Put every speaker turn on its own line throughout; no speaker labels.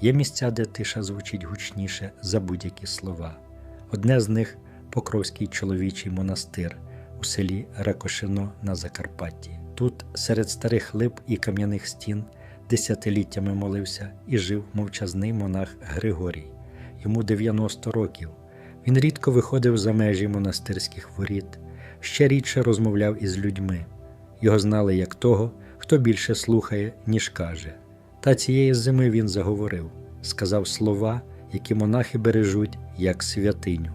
Є місця, де тиша звучить гучніше за будь-які слова. Одне з них Покровський чоловічий монастир у селі Ракошино на Закарпатті. Тут, серед старих лип і кам'яних стін, десятиліттями молився і жив мовчазний монах Григорій. Йому 90 років. Він рідко виходив за межі монастирських воріт, ще рідше розмовляв із людьми. Його знали як того, хто більше слухає, ніж каже. Та цієї зими він заговорив, сказав слова, які монахи бережуть як святиню,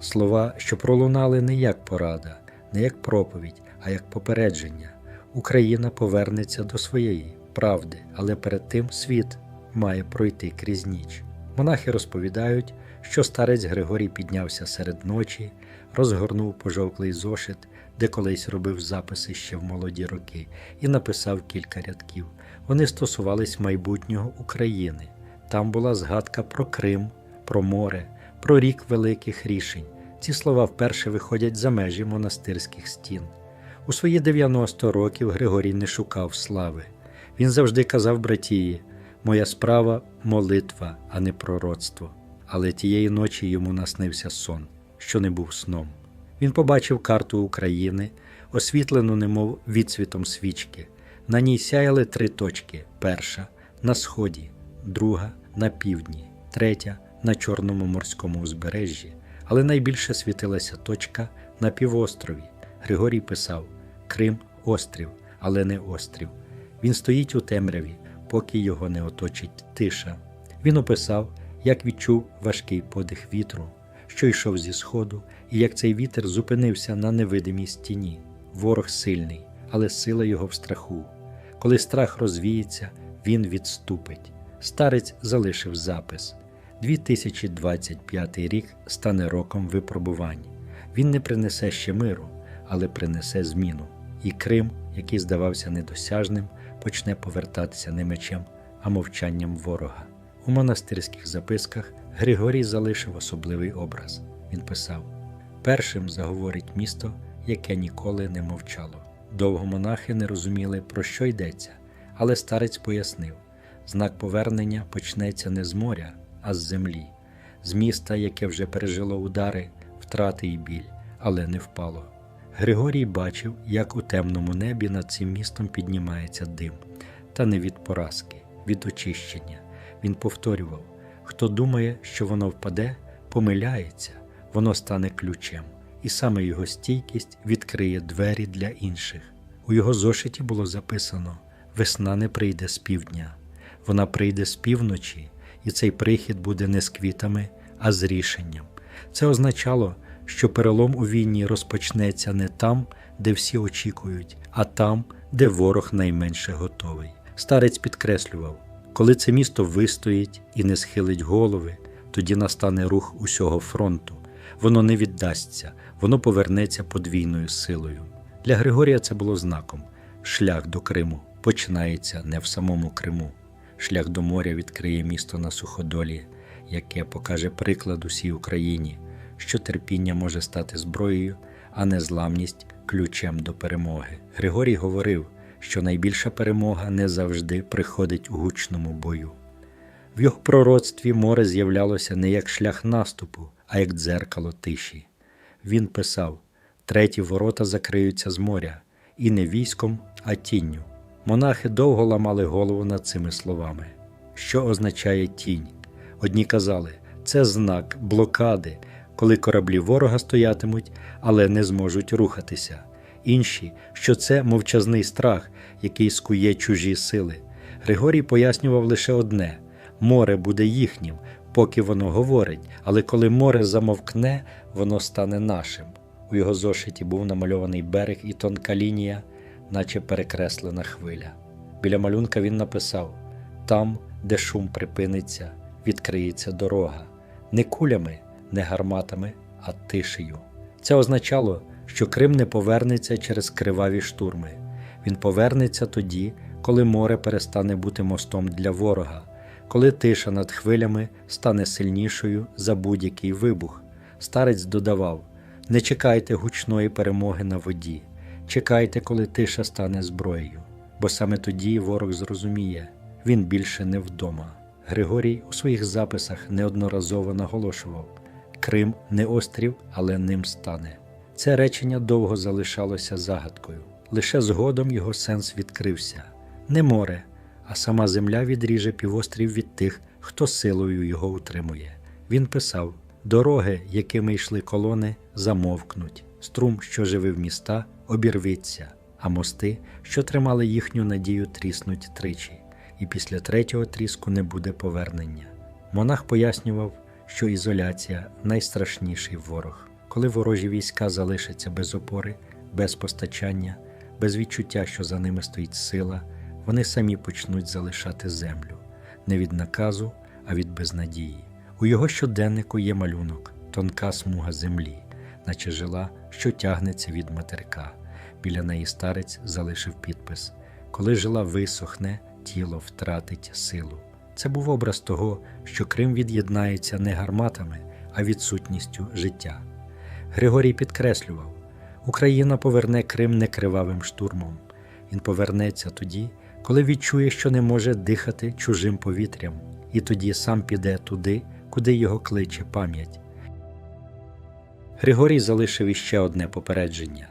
слова, що пролунали не як порада, не як проповідь, а як попередження. Україна повернеться до своєї правди, але перед тим світ має пройти крізь ніч. Монахи розповідають, що старець Григорій піднявся серед ночі, розгорнув пожовклий зошит, де колись робив записи ще в молоді роки, і написав кілька рядків. Вони стосувались майбутнього України. Там була згадка про Крим, про море, про рік великих рішень. Ці слова вперше виходять за межі монастирських стін. У свої 90 років Григорій не шукав слави. Він завжди казав братії: Моя справа молитва, а не пророцтво. Але тієї ночі йому наснився сон, що не був сном. Він побачив карту України, освітлену, немов відсвітом свічки. На ній сяяли три точки: перша на сході, друга на півдні, третя на Чорному морському узбережжі, але найбільше світилася точка на півострові. Григорій писав: Крим острів, але не острів. Він стоїть у темряві, поки його не оточить тиша. Він описав, як відчув важкий подих вітру, що йшов зі сходу, і як цей вітер зупинився на невидимій стіні. Ворог сильний, але сила його в страху. Коли страх розвіється, він відступить. Старець залишив запис. 2025 рік стане роком випробувань. Він не принесе ще миру, але принесе зміну. І Крим, який здавався недосяжним, почне повертатися не мечем, а мовчанням ворога. У монастирських записках Григорій залишив особливий образ. Він писав: Першим заговорить місто, яке ніколи не мовчало. Довго монахи не розуміли, про що йдеться, але старець пояснив: знак повернення почнеться не з моря, а з землі, з міста, яке вже пережило удари, втрати і біль, але не впало. Григорій бачив, як у темному небі над цим містом піднімається дим, та не від поразки, від очищення. Він повторював: хто думає, що воно впаде, помиляється, воно стане ключем, і саме його стійкість відкриє двері для інших. У його зошиті було записано: весна не прийде з півдня, вона прийде з півночі, і цей прихід буде не з квітами, а з рішенням. Це означало, що перелом у війні розпочнеться не там, де всі очікують, а там, де ворог найменше готовий. Старець підкреслював, коли це місто вистоїть і не схилить голови, тоді настане рух усього фронту. Воно не віддасться, воно повернеться подвійною силою. Для Григорія це було знаком: шлях до Криму починається не в самому Криму. Шлях до моря відкриє місто на суходолі, яке покаже приклад усій Україні, що терпіння може стати зброєю, а незламність ключем до перемоги. Григорій говорив, що найбільша перемога не завжди приходить у гучному бою. В його пророцтві море з'являлося не як шлях наступу, а як дзеркало тиші. Він писав: треті ворота закриються з моря, і не військом, а тінню. Монахи довго ламали голову над цими словами. Що означає тінь? Одні казали, це знак блокади, коли кораблі ворога стоятимуть, але не зможуть рухатися. Інші, що це мовчазний страх, який скує чужі сили. Григорій пояснював лише одне: море буде їхнім, поки воно говорить, але коли море замовкне, воно стане нашим. У його зошиті був намальований берег і тонка лінія, наче перекреслена хвиля. Біля малюнка він написав: там, де шум припиниться, відкриється дорога, не кулями, не гарматами, а тишею. Це означало, що Крим не повернеться через криваві штурми. Він повернеться тоді, коли море перестане бути мостом для ворога, коли тиша над хвилями стане сильнішою за будь-який вибух. Старець додавав: не чекайте гучної перемоги на воді, чекайте, коли тиша стане зброєю, бо саме тоді ворог зрозуміє, він більше не вдома. Григорій у своїх записах неодноразово наголошував: Крим не острів, але ним стане. Це речення довго залишалося загадкою. Лише згодом його сенс відкрився не море, а сама земля відріже півострів від тих, хто силою його утримує. Він писав: дороги, якими йшли колони, замовкнуть, струм, що живив міста, обірветься, а мости, що тримали їхню надію, тріснуть тричі, і після третього тріску не буде повернення. Монах пояснював, що ізоляція найстрашніший ворог, коли ворожі війська залишаться без опори, без постачання, без відчуття, що за ними стоїть сила, вони самі почнуть залишати землю не від наказу, а від безнадії. У його щоденнику є малюнок, тонка смуга землі, наче жила, що тягнеться від материка. Біля неї старець залишив підпис: Коли жила висохне, тіло втратить силу. Це був образ того, що Крим від'єднається не гарматами, а відсутністю життя. Григорій підкреслював: Україна поверне Крим не кривавим штурмом. Він повернеться тоді, коли відчує, що не може дихати чужим повітрям, і тоді сам піде туди, куди його кличе пам'ять. Григорій залишив іще одне попередження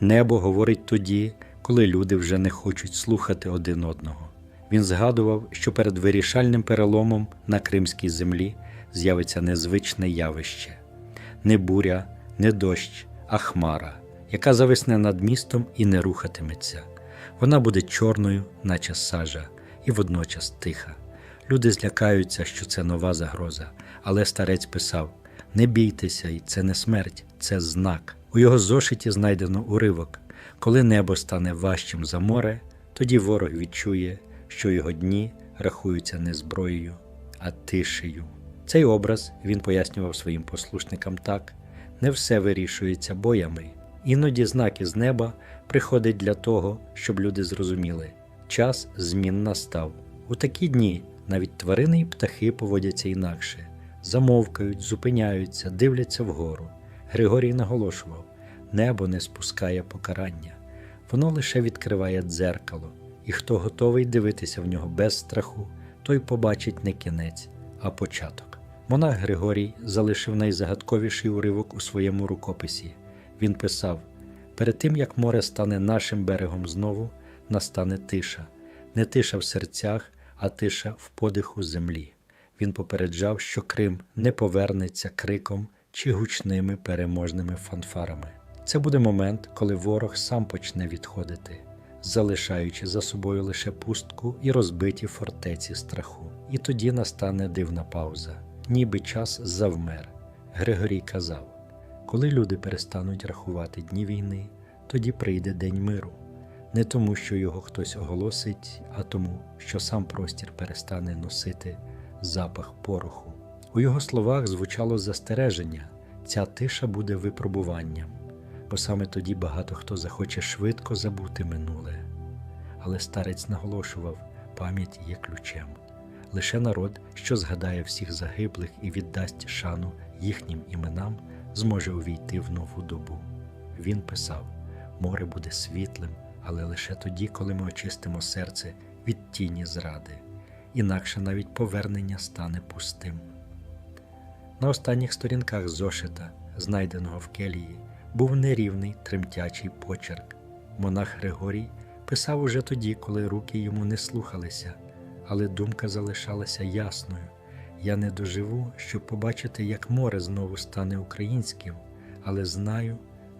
небо говорить тоді, коли люди вже не хочуть слухати один одного. Він згадував, що перед вирішальним переломом на кримській землі з'явиться незвичне явище не буря, не дощ, а хмара, яка зависне над містом і не рухатиметься. Вона буде чорною, наче сажа, і водночас тиха. Люди злякаються, що це нова загроза, але старець писав: Не бійтеся, і це не смерть, це знак. У його зошиті знайдено уривок. Коли небо стане важчим за море, тоді ворог відчує, що його дні рахуються не зброєю, а тишею. Цей образ він пояснював своїм послушникам так: не все вирішується боями. Іноді знак із неба приходить для того, щоб люди зрозуміли, час змін настав. У такі дні навіть тварини і птахи поводяться інакше, замовкають, зупиняються, дивляться вгору. Григорій наголошував: небо не спускає покарання, воно лише відкриває дзеркало, і хто готовий дивитися в нього без страху, той побачить не кінець, а початок. Монах Григорій залишив найзагадковіший уривок у своєму рукописі. Він писав: перед тим як море стане нашим берегом знову, настане тиша, не тиша в серцях, а тиша в подиху землі. Він попереджав, що Крим не повернеться криком чи гучними переможними фанфарами. Це буде момент, коли ворог сам почне відходити, залишаючи за собою лише пустку і розбиті фортеці страху. І тоді настане дивна пауза, ніби час завмер. Григорій казав. Коли люди перестануть рахувати дні війни, тоді прийде день миру, не тому, що його хтось оголосить, а тому, що сам простір перестане носити запах пороху. У його словах звучало застереження, ця тиша буде випробуванням, бо саме тоді багато хто захоче швидко забути минуле. Але старець наголошував, пам'ять є ключем. Лише народ, що згадає всіх загиблих і віддасть шану їхнім іменам зможе увійти в нову добу. Він писав: море буде світлим, але лише тоді, коли ми очистимо серце від тіні зради, інакше навіть повернення стане пустим. На останніх сторінках зошита, знайденого в келії, був нерівний тремтячий почерк. Монах Григорій писав уже тоді, коли руки йому не слухалися, але думка залишалася ясною. Я не доживу, щоб побачити, як море знову стане українським, але знаю,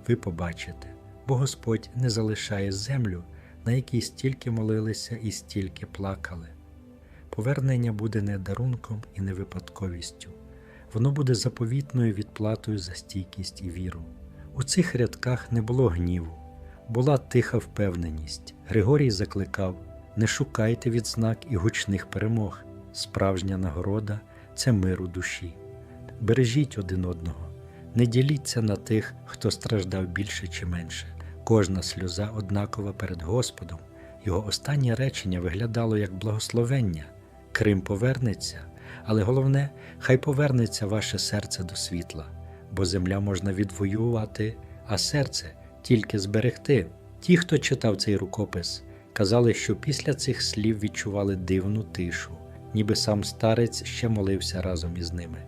ви побачите, бо Господь не залишає землю, на якій стільки молилися і стільки плакали. Повернення буде не дарунком і не випадковістю, воно буде заповітною відплатою за стійкість і віру. У цих рядках не було гніву, була тиха впевненість. Григорій закликав: не шукайте відзнак і гучних перемог, справжня нагорода це мир у душі. Бережіть один одного, не діліться на тих, хто страждав більше чи менше. Кожна сльоза однакова перед Господом. Його останнє речення виглядало як благословення. Крим повернеться, але головне, хай повернеться ваше серце до світла, бо земля можна відвоювати, а серце тільки зберегти. Ті, хто читав цей рукопис, казали, що після цих слів відчували дивну тишу ніби сам старець ще молився разом із ними.